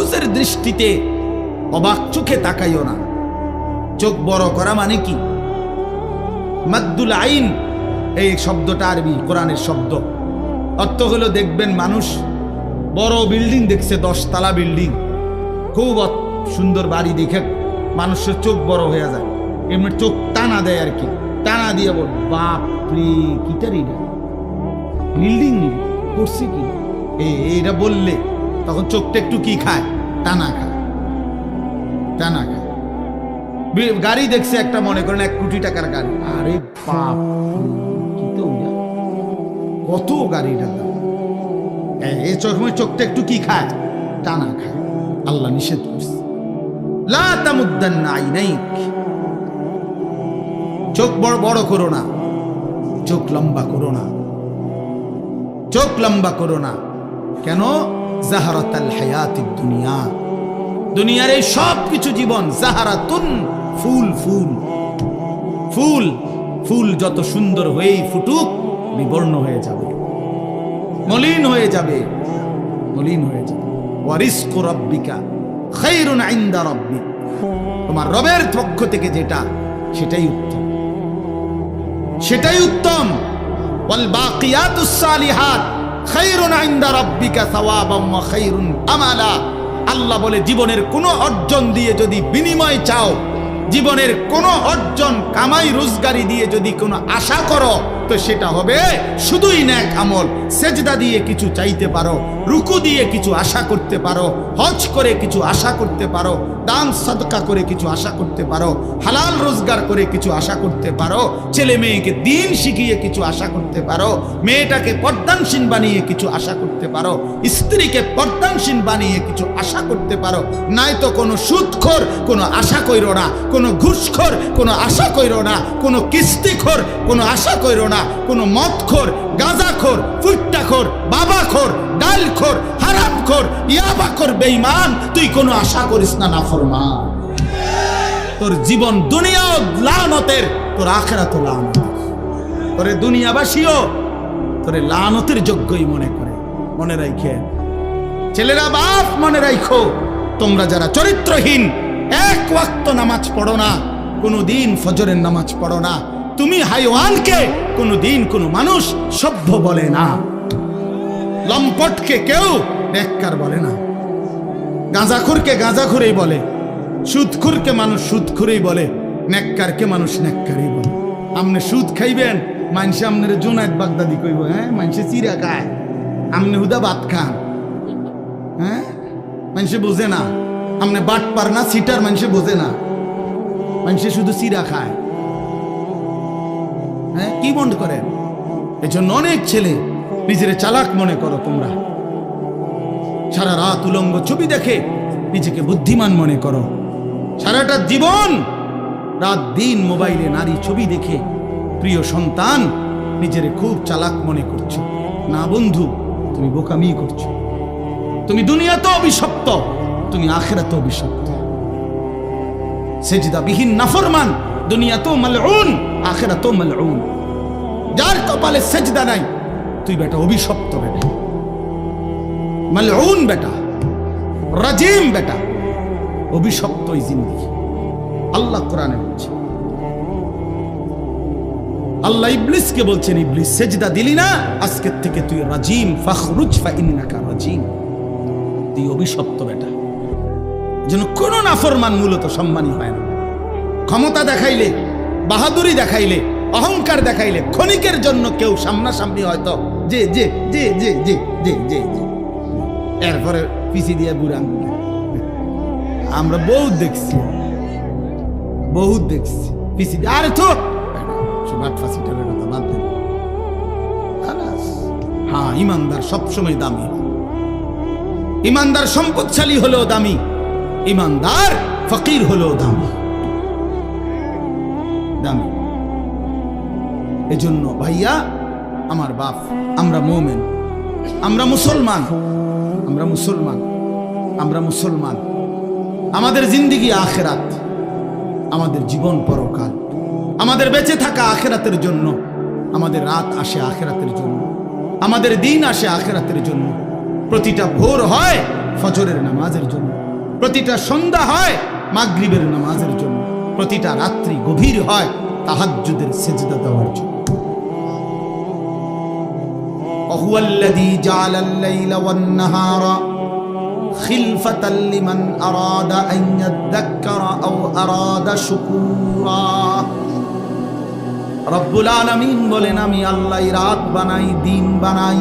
আফসোসের দৃষ্টিতে অবাক চোখে তাকাইও না। চোখ বড় করা মানে কি? মাদ্দুল আইন, এই শব্দটা আরবি, কোরআনের শব্দ। অর্থ হলো দেখবেন মানুষ বড় বিল্ডিং দেখছে, দশতলা বিল্ডিং। খুব সুন্দর বাড়ি দেখে মানুষের চোখ বড় হয়ে যায়। এমনি চোখ টানা দেয় আর কি। টানা দিয়ে বল, বাপ রে কিটারি বিল্ডিং করছে কি? এইটা বললে তখন চোখটা একটু কি খায়? টানা খায়। টানা খায়। গাড়ি দেখছে একটা মনে করেন এক কোটি টাকার গাড়ি। আরে বাপ? কত গাড়িটা দাম? এ- এই চোখে চোখটা একটু কি খায়? টানা খায়। আল্লাহ নিষেধ করছে। আইনাইক। চোখ বড় বড় করো না। চোখ লম্বা করো না। চোখ লম্বা করো না। কেন? দুনিয়ার এই জীবন জাহারাতুন ফুল ফুল। ফুল ফুল যত সুন্দর হয়েই ফুটুক, বিবর্ণ হয়ে যাবে। মলিন হয়ে যাবে, মলিন হয়ে যাবে। রব্বিকা খাইরুন ইনদা রব্বিক। তোমার রবের পক্ষ থেকে যেটা, সেটাই উত্তম। সেটাই উত্তম। ওয়াল বাকিয়াতুস সালিহাত। খাইরুন আমালা। আল্লাহ বলে, জীবনের কোনো অর্জন দিয়ে যদি বিনিময় চাও, জীবনের কোনো অর্জন কামাই রোজগারি দিয়ে যদি কোনো আশা করো তো সেটা হবে। শুধুই ন্যাক আমল। সেজদা দিয়ে কিছু চাইতে পারো, রুকু দিয়ে কিছু আশা করতে পারো, হজ করে কিছু আশা করতে পারো, দান সদকা করে কিছু আশা করতে পারো, হালাল রোজগার করে কিছু আশা করতে পারো, ছেলে মেয়েকে দিন শিখিয়ে কিছু আশা করতে পারো, মেয়েটাকে পর্দানসীন বানিয়ে কিছু আশা করতে পারো, স্ত্রীকে পর্দানসীন বানিয়ে কিছু আশা করতে পারো নাই তো কোনো সুদখোর, কোনো আশা কইরো না, কোনো ঘুষখোর, কোনো আশা কইরো না, কোনো কিস্তিখোর, কোনো আশা কইরো না কোনো মদখোর, গাঁজাখোর, ফুট্টাখোর, বাবাখোর, ডালখোর, হারামখোর, ইয়াবাখোর, বেঈমান, তুই কোনো আশা করিস না না নাফরমান। তোর জীবন দুনিয়াও লানতের, তোর আখেরাত লানত। তোরে দুনিয়াবাসীও তোরে লানতের যোগ্যই মনে করে। মনে রাখে ছেলেরা বাপ, মনে রাখো তোমরা যারা চরিত্রহীন, এক ওয়াক্ত নামাজ পড়ো না, কোনো দিন ফজরের নামাজ পড়ো না। তুমি হাইওয়ানকে কোনো দিন কোনো মানুষ সভ্য বলে না। লম্পটকে কেউ নেককার বলে না। গাঁজাখুরকে গাঁজাখুরেই বলে। সুদখুরকে মানুষ সুদখুরেই বলে। নেককারকে মানুষ নেককারই বলে। আপনি সুদ খাইবেন মানুষে আপনার জোনায়ত বাগদাদি কইব হ্যাঁ? মানুষে চিরা খায়। আপনি হুদা ভাত খান। হ্যাঁ? মানুষে বোঝে না। আপনি বাট পার না, সিটার মানুষে বোঝে না। মানুষে শুধু চিরা খায়। হ্যাঁ? কি মন করেন এজন্য অনেক ছেলে নিজের চালাক মনে করো তোমরা। সারা রাত উলঙ্গ ছবি দেখে নিজেকে বুদ্ধিমান মনে করো। সারাটা জীবন, রাত দিন মোবাইলে নারী ছবি দেখে প্রিয় সন্তান নিজের খুব চালাক মনে করছ। না বন্ধু, তুমি বোকামি করছ। তুমি দুনিয়াতে অভিশপ্ত, তুমি আখেরাতে অভিশপ্ত। সেজদা বিহীন নাফরমান, দুনিয়াতেও মালউন। আখেরাতেও মালউন। যার কপালে সেজদা নাই, তুই বেটা অভিশপ্ত বেটা। মালউন বেটা, রাজিম বেটা অভিশপ্ত এই জিন্দিগি আল্লাহ কোরআনে বলছে। আল্লাহ ইবলিসকে বলছেন, ইবলিস, সেজদা দিলি না, আজকের থেকে তুই রাজিম, ফখরুজ ফা ইন্নাকা রাজিম। তুই অভিশপ্ত বেটা। যেন কোনো নাফরমান মূলত সম্মানী হয় না। ক্ষমতা দেখাইলে বাহাদুরি দেখাইলে, অহংকার দেখাইলে, ক্ষণিকের জন্য কেউ সামনাসামনি হয়তো, যে যে যে যে যে যে যে যে। এরপরে পিছি দিয়ে বুড়া আমরা বহুত দেখছি বহুত দেখছি। পিছি দিয়ে, আরে তো বাট ফাঁসিটার কথা বাদ হ্যাঁ সবসময় দামি। ইমানদার সম্পদশালী হলেও দামি, ইমানদার ফকির হলেও দামি। দামি। এজন্য ভাইয়া, আমার বাপ, আমরা মোমেন। আমরা মুসলমান। আমরা মুসলমান। আমরা মুসলমান। আমাদের জিন্দিগি আখেরাত। আমাদের জীবন পরকাল। আমাদের বেঁচে থাকা আখেরাতের জন্য। আমাদের রাত আসে আখেরাতের জন্য। আমাদের দিন আসে আখেরাতের জন্য। প্রতিটা ভোর হয় ফজরের নামাজের জন্য। প্রতিটা সন্ধ্যা হয় মাগরিবের নামাজের জন্য প্রতিটা রাত্রি গভীর হয় তাহাজ্জুদের সেজদা দেওয়ার জন্য وهو الذي جعل الليل والنهار خلفة لمن أراد أن يذكر أو أراد شكورا রব্বুল আলমিন বলেন আমি আল্লাহ রাত বানাই দিন বানাই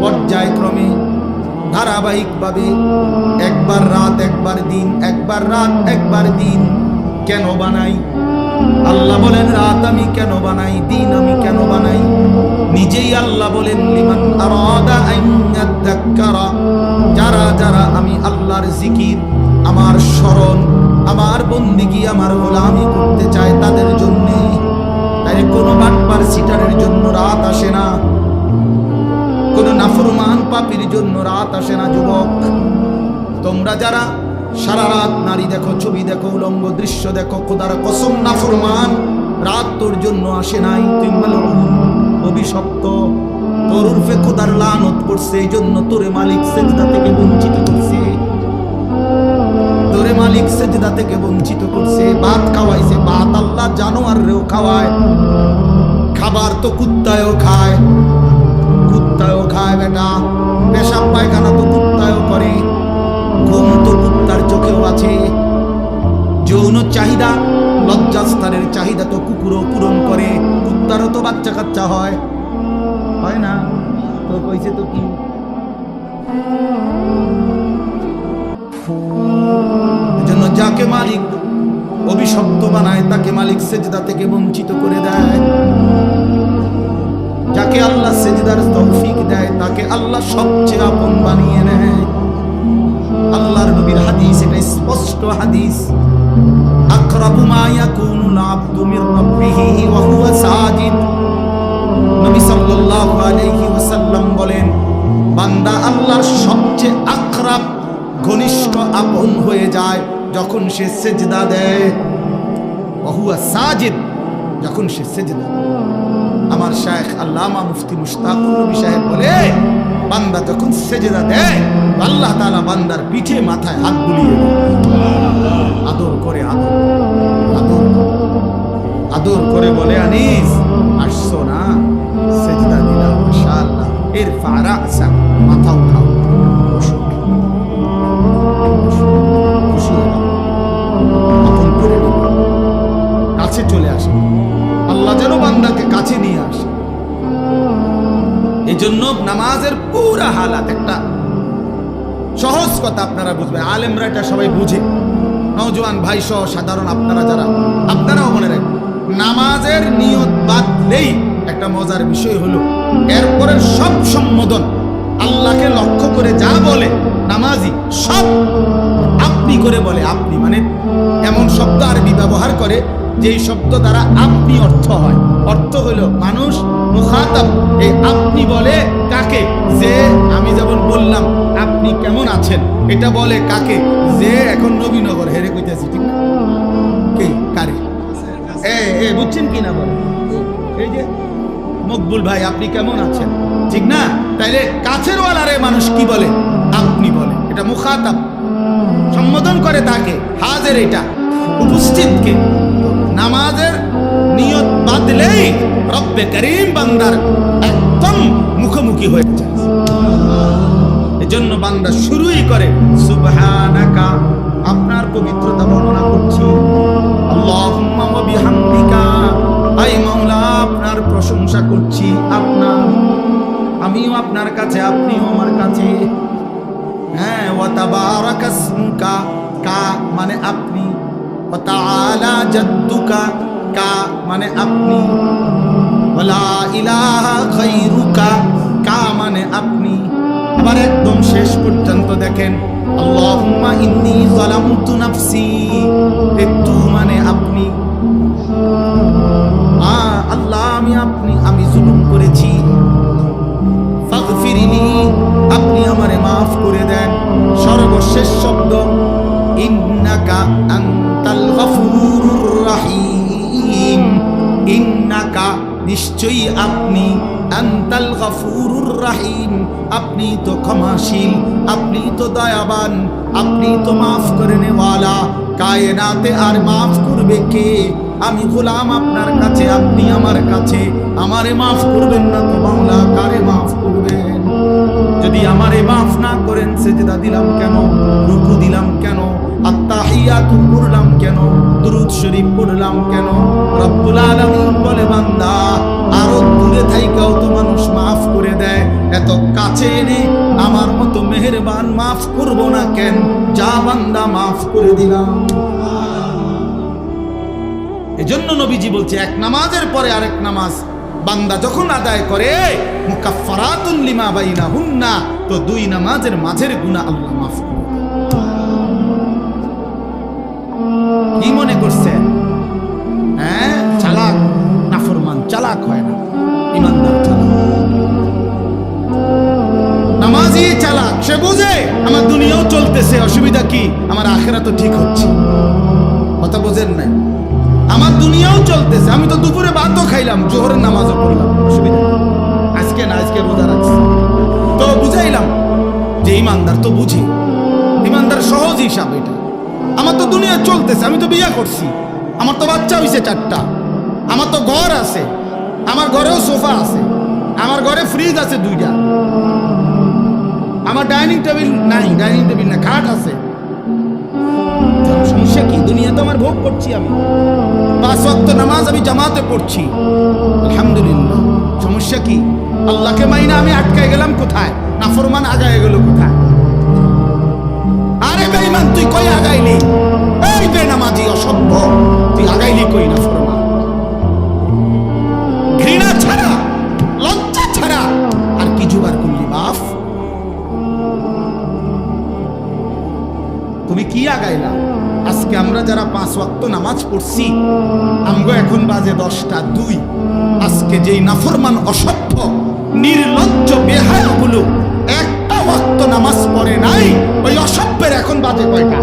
পর্যায়ক্রমে ধারাবাহিকভাবে একবার রাত একবার দিন একবার রাত একবার দিন কেন বানাই? আল্লাহ বলেন, রাত আমি কেন বানাই, দিন আমি কেন বানাই? নিজেই আল্লাহ বলেন, লিমান যারা যারা আমি আল্লাহর জিকির, আমার স্মরণ, আমার বন্দিগি, আমার গোলামি করতে চায় তাদের জন্যে তাই কোনো বাটপার সিটারের জন্য রাত আসে না। কোনো নাফরমান পাপির জন্য রাত আসে না, যুবক। তোমরা যারা সারা রাত নারী দেখো, ছবি দেখো, উলঙ্গ দৃশ্য দেখো, খোদার কসম নাফরমান রাত তোর জন্য আসে নাই, তুই অভিশপ্ত, তোর উর্ফে খোদার লানত পড়ছে এই জন্য তোরে মালিক সেজদা থেকে বঞ্চিত করছে। তোরে মালিক সেজদা থেকে বঞ্চিত করছে, ভাত খাওয়াইছে, ভাত আল্লাহ জানোয়ারেও খাওয়ায়, খাবার তো কুত্তায়ও খায় কুত্তায়ও খায় বেটা, পেশাব পায়খানা তো কুত্তায়ও করে। ঘুম তো কুত্তার চোখেও আছে। যৌন চাহিদা, লজ্জাস্থানের চাহিদা তো কুকুরও পূরণ করে। কুত্তারও তো বাচ্চা কাচ্চা হয়। হয় না? তো কইছে তো কি? এজন্য যাকে মালিক অভিশপ্ত বানায়, তাকে মালিক সেজদা থেকে বঞ্চিত করে দেয়। যাকে আল্লাহ সেজদার তৌফিক দেয়, তাকে আল্লাহ সবচেয়ে আপন বানিয়ে নেয়। আল্লাহর নবীর হাদিস, এটা স্পষ্ট হাদিস। আকরাবু মা ইয়াকুনুল আবদু মির রাব্বিহি ওয়া হুয়া সাজিদ। নবী সাল্লাল্লাহু আলাইহি ওয়াসাল্লাম বলেন, বান্দা আল্লাহর সবচেয়ে আকরাব ঘনিষ্ঠ আপন হয়ে যায় যখন সে সেজদা দেয়। ওয়া হুয়া সাজিদ, যখন সে সেজদা দেয়। আমার শায়েখ আল্লামা মুফতি মুশতাকুর নবী সাহেব বলে, বান্দা যখন সেজদা দেয় আল্লাহ তাআলা বান্দার পিঠে মাথায় হাত বুলিয়ে। আদর করে, আদর আদর আদর করে বলে, আনিস, আসছো না? সেজদা দিলাম, মাশাআল্লাহ। এর ফারা মাথা উঠাও। কাছে চলে আসে। আল্লাহ যেন বান্দাকে কাছে নিয়ে আসে। এই জন্য নামাজের পুরা হালাত একটা সহজ কথা আপনারা বুঝবেন। আলেমরা এটা সবাই বুঝে। নওজোয়ান ভাই সহ সাধারণ আপনারা যারা, আপনারাও মনে রাখবেন, নামাজের নিয়ত বাদলেই একটা মজার বিষয় হলো এরপরে সব সম্বোধন আল্লাহকে লক্ষ্য করে যা বলে নামাজি, সব আপনি করে বলে আপনি। মানে এমন শব্দ আরবি ব্যবহার করে যেই শব্দ দ্বারা আপনি অর্থ হয়। অর্থ হলো মানুষ, মুখাতাব। এই আপনি বলে কাকে? যে আমি যেমন বললাম, আপনি কেমন আছেন? এটা বলে কাকে? যে এখন নবীনগর, হেরে কইতেছি, ঠিক না? কে? কারে? এ এ, বুঝছেন কি না বলে? এই যে, মকবুল ভাই, আপনি কেমন আছেন? ঠিক না? তাইলে কাছের ওয়ালারে মানুষ কি বলে? আপনি বলে। এটা মুখাতাব। সম্বোধন করে তাকে, হাজের এটা, উপস্থিতকে। নামাজের নিয়ত বাদলেই রব্বে করিম বান্দার একদম মুখোমুখি হয়ে যায়। এজন্য বান্দা শুরুই করে, সুবহানাকা, আপনার পবিত্রতা বর্ণনা করছি। আল্লাহুম্মা ওয়া বিহামদিকা। আই মাওলা, আপনার প্রশংসা করছি, আপনার, আমিও আপনার কাছে, আপনিও আমার কাছে। হ্যাঁ ওয়া তাবারাকা ইসমুকা কা মানে আপনি। তাআলা জাদ্দুকা কা মানে আপনি। ওয়ালা ইলাহা খায়রুকা কা মানে আপনি। আবার একদম শেষ পর্যন্ত দেখেন, আল্লাহুম্মা ইন্নী যালামতু মানে আপনি। আ, আল্লাহ, আমি আপনি, আমি জুলুম করেছি। আপনি আমারে মাফ করে দেন। সর্বশেষ শব্দ, ইন্নাকা আনতাল গফুরুর রাহিম। ইন্নাকা, নিশ্চয়ই আপনি আন্তাল গফুরুর রাহিম। আপনি তো ক্ষমাশীল, আপনি তো দয়াবান, আপনি তো মাফ করে নেওয়ালা। কায়নাতে আর মাফ করবে কে? আমি গোলাম আপনার কাছে, আপনি আমার কাছে। আমারে মাফ করবেন না তো বাংলা কারে মাফ করবেন? যদি আমারে মাফ না করেন, সেজদা দিলাম কেন? রুকু দিলাম কেন? আত্তাহিয়াতু পড়লাম কেন? দুরুদ শরীফ পড়লাম কেন? রব্বুল আলামিন বলে, বান্দা, আরও দূরে থাইকাও তো মানুষ মাফ করে দেয়। এত কাছে এনে আমার মতো মেহেরবান মাফ করব না কেন? যা বান্দা, মাফ করে দিলাম। এজন্য নবীজি বলছে, এক নামাজের পরে আরেক নামাজ। বান্দা যখন আদায় করে, মুকাফফারাতুন লিমা বাইনা হুন্না তো দুই নামাজের মাঝের গুনাহ আল্লাহ মাফ মনে করছেন হ্যাঁ? চালাক? নাফরমান চালাক হয় না। ইমানদার চালাক। নামাজি চালাক, সে বুঝে আমার দুনিয়াও চলতেছে, অসুবিধা কি? আমার আখেরা তো ঠিক হচ্ছে। কথা বোঝেন নাই? আমার দুনিয়াও চলতেছে, আমি তো দুপুরে ভাতও খাইলাম, জোহরের নামাজও পড়লাম, অসুবিধা আজকে না, আজকে রোজা রাখছি। তো বুঝাইলাম যে ইমানদার তো বুঝি। ইমানদার সহজ হিসাব এটা। আমার তো দুনিয়া চলতেছে, আমি তো বিয়ে করছি। আমার তো বাচ্চা হইছে চারটা। আমার তো ঘর আছে। আমার ঘরেও সোফা আছে। আমার ঘরে ফ্রিজ আছে দুইটা। আমার ডাইনিং টেবিল নাই, ডাইনিং টেবিল না খাট আছে। সমস্যা কি? দুনিয়া তো আমার ভোগ করছি আমি। পাঁচ ওয়াক্ত নামাজ আমি জামাতে পড়ছি। আলহামদুলিল্লাহ। সমস্যা কি? আল্লাহকে মাইনা আমি আটকায় গেলাম কোথায়? নাফরমান আগায় গেল কোথায়? আরে বেঈমান, তুই কই আগাইলি? এই বেনামাজি অসভ্য। তুই আগাইলি কই না ফরমান ঘৃণা ছাড়া, লজ্জা ছাড়া আর কি জোগাড় করলি বাপ তুমি কি আগাইলা? আজকে আমরা যারা পাঁচ ওয়াক্ত নামাজ পড়ছি, আমগো এখন বাজে দশটা দুই। আজকে যেই নাফরমান অসভ্য, নির্লজ্জ বেহায়াগুলো একটা ওয়াক্ত নামাজ পড়ে নাই, ওই অসভ্যের এখন বাজে কয়টা?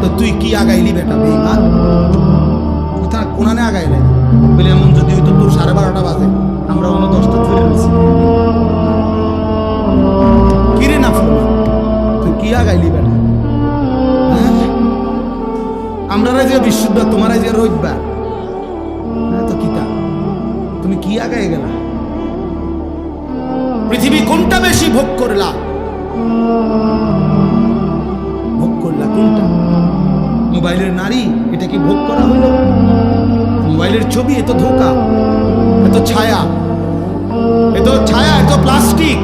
তো তুই কি আগাইলি বেটা বেইমান কোথা কোনানে আগাইলে বলে এমন যদি হইতো তোর সাড়ে বারোটা বাজে, আমরা অন্য দশটা ধরে রয়েছি কিরে না তুই কি আগাইলি বেটা? হ্যাঁ? আমরা যে বিশুদ্ধ, তোমার যে রোজবার হ্যাঁ তো কিতা তুমি কি আগায় গেলা? পৃথিবী কোনটা বেশি ভোগ করলা? ভোগ করলা কোনটা? মোবাইলের নারী, এটা কি ভোগ করা হইল মোবাইলের ছবি এত ধোকা এত ছায়া এত ছায়া এত প্লাস্টিক।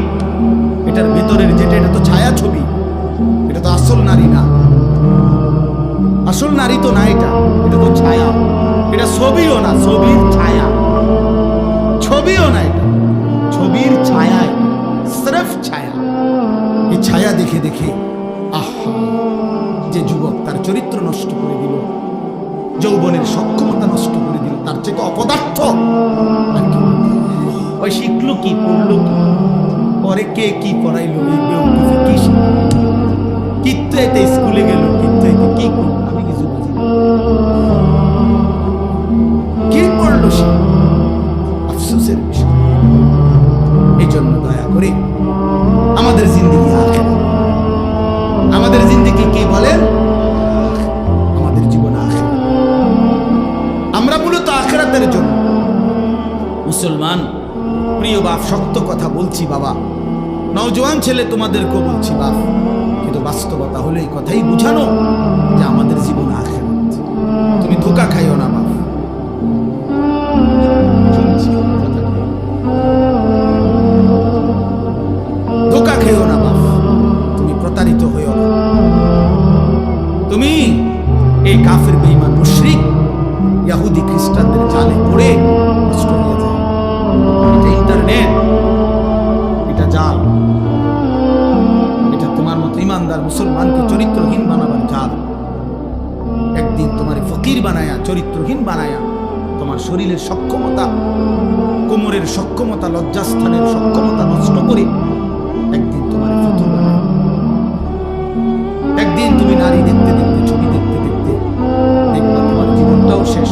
এটার ভেতরের যেটা, এটা তো ছায়া ছবি, এটা তো আসল নারী না। আসল নারী তো না এটা এটা তো ছায়া। এটা ছবিও না, ছবির ছায়া। ছবিও না এটা। দেখে দেখে, আহা, যে যুবক তার চরিত্র নষ্ট করে দিল, যৌবনের সক্ষমতা নষ্ট করে দিল, তার থেকে অপদার্থ। ওই শিখলো কি, পড়ল কি? পরে কে কি পড়াইলো? কি কিত্তু এতে স্কুলে গেল, কিত্তু কি করল? আমি কিছু বুঝি আমাদের কে বলেন আমাদের জীবন আমরা মূলত আখেরাতের জন্য। মুসলমান, প্রিয় বাপ, শক্ত কথা বলছি বাবা। নওজোয়ান ছেলে তোমাদেরকেও বলছি বাপ। কিন্তু বাস্তবতা হলে এই কথাই বুঝানো। আল্লাহর মুসলমানকে চরিত্রহীন বানাবার চাল একদিন তোমার ফকির বানায়া, চরিত্রহীন বানায়া, তোমার শরীরের সক্ষমতা, কোমরের সক্ষমতা, লজ্জাস্থানের সক্ষমতা নষ্ট করে একদিন তোমার ফতুর একদিন তুমি নারী দেখতে দেখতে, ছবি দেখতে দেখতে দেখবে তোমার জীবনটাও শেষ।